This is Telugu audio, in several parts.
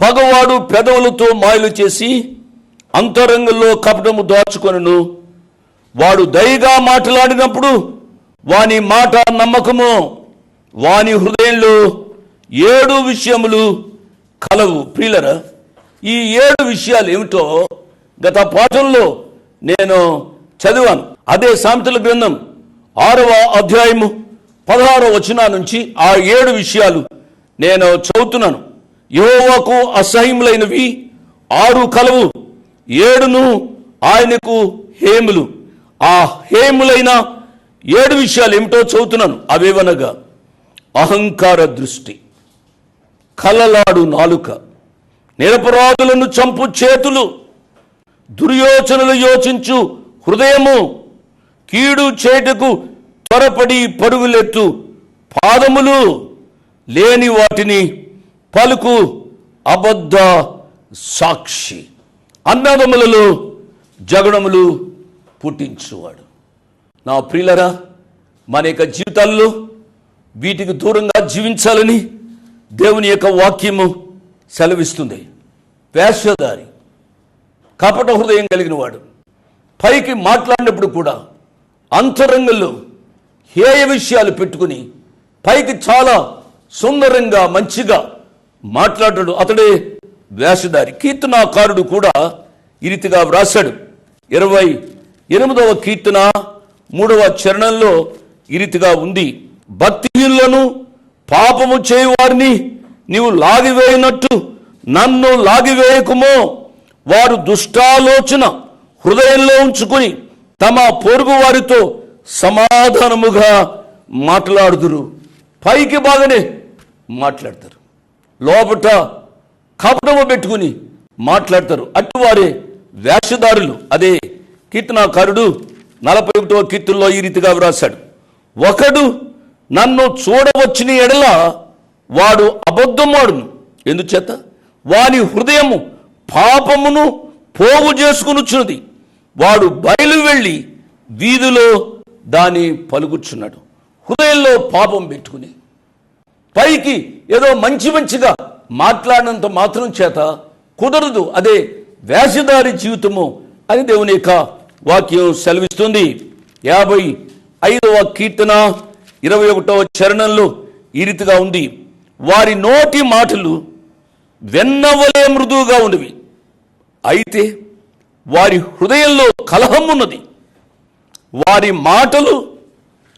పగవాడు పెదవులతో మాయలు చేసి అంతరంగంలో కపటము దాచుకొనును. వాడు దయగా మాట్లాడినప్పుడు వాని మాట నమ్మకము వాని హృదయంలో ఏడు విషయములు కలవు. ప్రియులరా ఈ ఏడు విషయాలు ఏమిటో గత పాఠంలో నేను చదివాను. అదే సామెతల గ్రంథం ఆరవ అధ్యాయము పదహారవ వచనా నుంచి ఆ ఏడు విషయాలు నేను చదువుతున్నాను. యోవకు అసహ్యములైనవి. ఆరు కలవు. ఏడును ఆయనకు హేములు. ఆ హేములైన ఏడు విషయాలు ఏమిటో చదువుతున్నాను. అవేవనగా అహంకార దృష్టి కలలాడు నాలుక నిరపరాధులను చంపు చేతులు దుర్యోచనలు యోచించు హృదయము కీడు చేటుకు త్వరపడి పరుగులెత్తు పాదములు లేని వాటిని పలుకు అబద్ధ సాక్షి. అన్నదములలో జగడములు పుట్టించువాడు. నా ప్రియులరా మన యొక్క జీవితాల్లో వీటికి దూరంగా జీవించాలని దేవుని యొక్క వాక్యము సెలవిస్తుంది. వేషధారి కపట హృదయం కలిగిన వాడు పైకి మాట్లాడినప్పుడు కూడా అంతరంగంలో హేయ విషయాలు పెట్టుకుని పైకి చాలా సుందరంగా మంచిగా మాట్లాడాడు. అతడే వేషధారి కీర్తనాకారుడు కూడా ఈ రీతిగా వ్రాశాడు. ఇరవై ఎనిమిదవ కీర్తన మూడవ చరణంలో ఈ రీతిగా ఉంది. భక్తిహీనులను పాపము చేయువారిని నీవు లాగివేయనట్టు నన్ను లాగివేయకుమో. వారు దుష్టాలోచన హృదయంలో ఉంచుకుని తమ పొరుగు వారితో సమాధానముగా మాట్లాడుదురు. పైకి బాగానే మాట్లాడతారు. లోపట కపటము పెట్టుకుని మాట్లాడతారు. అటువారే వేషధారులు. అదే కీర్తనాకారుడు నలభై ఒకటవ కీర్తుల్లో ఈ రీతిగా వ్రాశాడు. ఒకడు నన్ను చూడవచ్చిన ఎడల వాడు అబద్ధమాడును ఎందుచేత? వాని హృదయము పాపమును పోగు చేసుకునుచున్నది. వాడు బయలు వెళ్ళి వీధిలో దాని పలుకుచున్నాడు. హృదయంలో పాపం పెట్టుకుని పైకి ఏదో మంచి మంచిగా మాట్లాడినంత మాత్రం చేత కుదరదు. అదే వేషధారి జీవితము అని దేవుని యొక్క వాక్యం సెలవిస్తుంది. యాభై ఐదవ కీర్తన ఇరవై ఒకటవ చరణంలో ఈ రీతిగా ఉంది. వారి నోటి మాటలు వెన్నవలే మృదువుగా ఉన్నవి. అయితే వారి హృదయంలో కలహం ఉన్నది. వారి మాటలు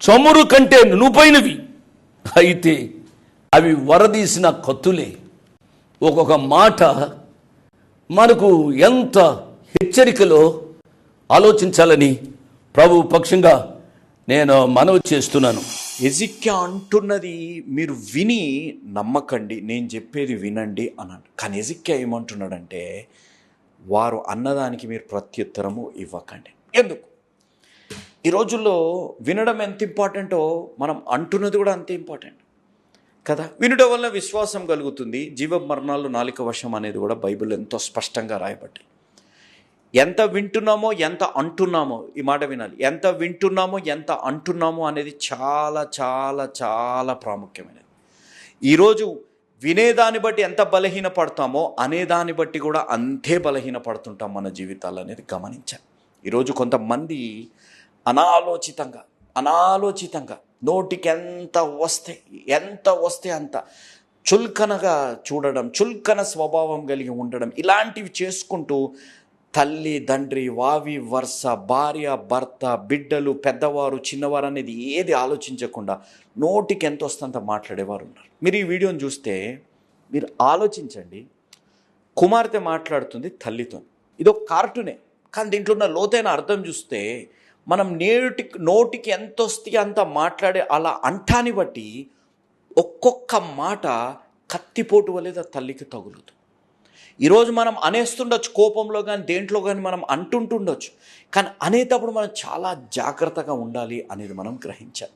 చమురు కంటే నునుపైనవి. అయితే అవి వరదీసిన కత్తులే. ఒక్కొక్క మాట మనకు ఎంత హెచ్చరికలో ఆలోచించాలని ప్రభు పక్షంగా నేను మనవి చేస్తున్నాను. ఎజిక్య అంటున్నది మీరు విని నమ్మకండి నేను చెప్పేది వినండి అన్నాడు. కానీ ఎజిక్య ఏమంటున్నాడంటే వారు అన్నదానికి మీరు ప్రత్యుత్తరము ఇవ్వకండి. ఎందుకు? ఈ రోజుల్లో వినడం ఎంత ఇంపార్టెంటో మనం అంటున్నది కూడా అంతే ఇంపార్టెంట్. కదా? వినడం వల్ల విశ్వాసం కలుగుతుంది. జీవ మరణాలు నాలిక వశం అనేది కూడా బైబిల్ ఎంతో స్పష్టంగా రాయబడ్డాయి ఎంత వింటున్నామో ఎంత అంటున్నామో ఈ మాట వినాలి. ఎంత వింటున్నామో ఎంత అంటున్నామో అనేది చాలా చాలా చాలా ప్రాముఖ్యమైనది. ఈరోజు వినేదాన్ని బట్టి ఎంత బలహీన పడతామో అనేదాన్ని బట్టి కూడా అంతే బలహీన పడుతుంటాం మన జీవితాలు అనేది గమనించాలి. ఈరోజు కొంతమంది అనాలోచితంగా అనాలోచితంగా నోటికి ఎంత వస్తే ఎంత వస్తే అంత చుల్కనగా చూడడం చుల్కన స్వభావం కలిగి ఉండడం ఇలాంటివి చేసుకుంటూ తల్లి తండ్రి వావి వరుస భార్య భర్త బిడ్డలు పెద్దవారు చిన్నవారు అనేది ఏది ఆలోచించకుండా నోటికి ఎంత వస్తుందంత మాట్లాడేవారు ఉన్నారు. మీరు ఈ వీడియోని చూస్తే మీరు ఆలోచించండి. కుమార్తె మాట్లాడుతుంది తల్లితో. ఇదొక కార్టూనే. కానీ దీంట్లో ఉన్న లోతైన అర్థం చూస్తే మనం నేటి నోటికి ఎంత వస్తే అంత మాట్లాడే అలా అంటాన్ని బట్టి ఒక్కొక్క మాట కత్తిపోటు వలె తల్లికి తగులుతుంది ఈరోజు మనం అనేస్తుండొచ్చు కోపంలో కానీ దేంట్లో కానీ మనం అంటుంటుండొచ్చు. కానీ అనేటప్పుడు మనం చాలా జాగ్రత్తగా ఉండాలి అనేది మనం గ్రహించాలి.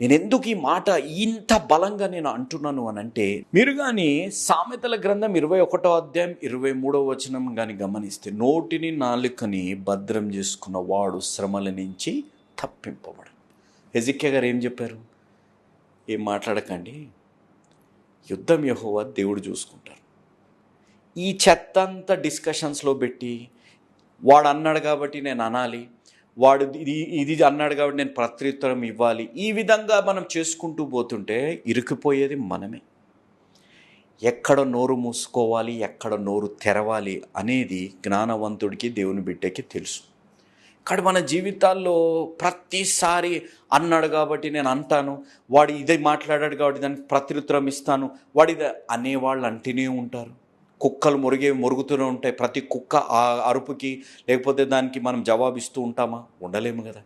నేను ఎందుకు ఈ మాట ఇంత బలంగా నేను అంటున్నాను అని అంటే మీరు కానీ సామెతల గ్రంథం ఇరవై ఒకటో అధ్యాయం ఇరవై మూడో వచనం కానీ గమనిస్తే నోటిని నాలుకని భద్రం చేసుకున్న వాడు శ్రమల నుంచి తప్పింపబడు హెజిక్య గారు ఏం చెప్పారు? ఏం మాట్లాడకండి. యుద్ధం యహోవా దేవుడు చూసుకుంటారు ఈ చెత్త అంతా డిస్కషన్స్లో పెట్టి వాడు అన్నాడు కాబట్టి నేను అనాలి. వాడు ఇది ఇది అన్నాడు కాబట్టి నేను ప్రత్యుత్తరం ఇవ్వాలి. ఈ విధంగా మనం చేసుకుంటూ పోతుంటే ఇరుక్కుపోయేది మనమే. ఎక్కడ నోరు మూసుకోవాలి ఎక్కడ నోరు తెరవాలి అనేది జ్ఞానవంతుడికి దేవుని బిడ్డకి తెలుసు. ఇక్కడ మన జీవితాల్లో ప్రతిసారి అన్నాడు కాబట్టి నేను అంటాను వాడు ఇదే మాట్లాడాడు కాబట్టి దానికి ప్రత్యుత్తరం ఇస్తాను వాడిది అనేవాళ్ళు అంటూనే ఉంటారు. కుక్కలు మురిగే మురుగుతూనే ఉంటాయి. ప్రతి కుక్క ఆ అరుపుకి లేకపోతే దానికి మనం జవాబిస్తూ ఉంటామా? ఉండలేము కదా.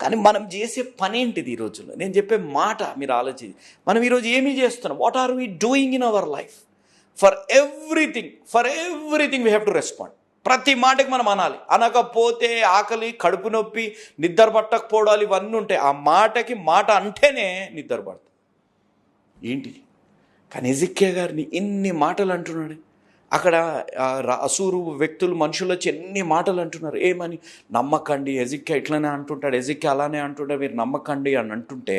కానీ మనం చేసే పని ఏంటిది ఈ రోజుల్లో? నేను చెప్పే మాట మీరు ఆలోచించి మనం ఈరోజు ఏమీ చేస్తున్నాం? What are we doing in our life for everything for everything we have to respond ప్రతి మాటకి మనం అనాలి. అనకపోతే ఆకలి కడుపు నొప్పి నిద్ర పట్టకపోవడాలు ఇవన్నీ ఉంటాయి. ఆ మాటకి మాట అంటేనే నిద్ర పడుతుంది. ఏంటి కానీ ఎజిక్కే గారిని ఎన్ని మాటలు అంటున్నాడు? అక్కడ అసూరు వ్యక్తులు మనుషులు వచ్చి ఎన్ని మాటలు అంటున్నారు. ఏమని? నమ్మకండి ఎజిక్య ఇట్లనే అంటుంటాడు ఎజిక్య అలానే అంటుంటాడు మీరు నమ్మకండి అని అంటుంటే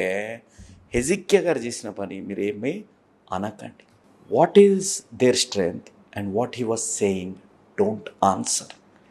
హెజిక్య గారు చేసిన పని మీరు ఏమీ అనకండి. What is their strength and what he was saying don't answer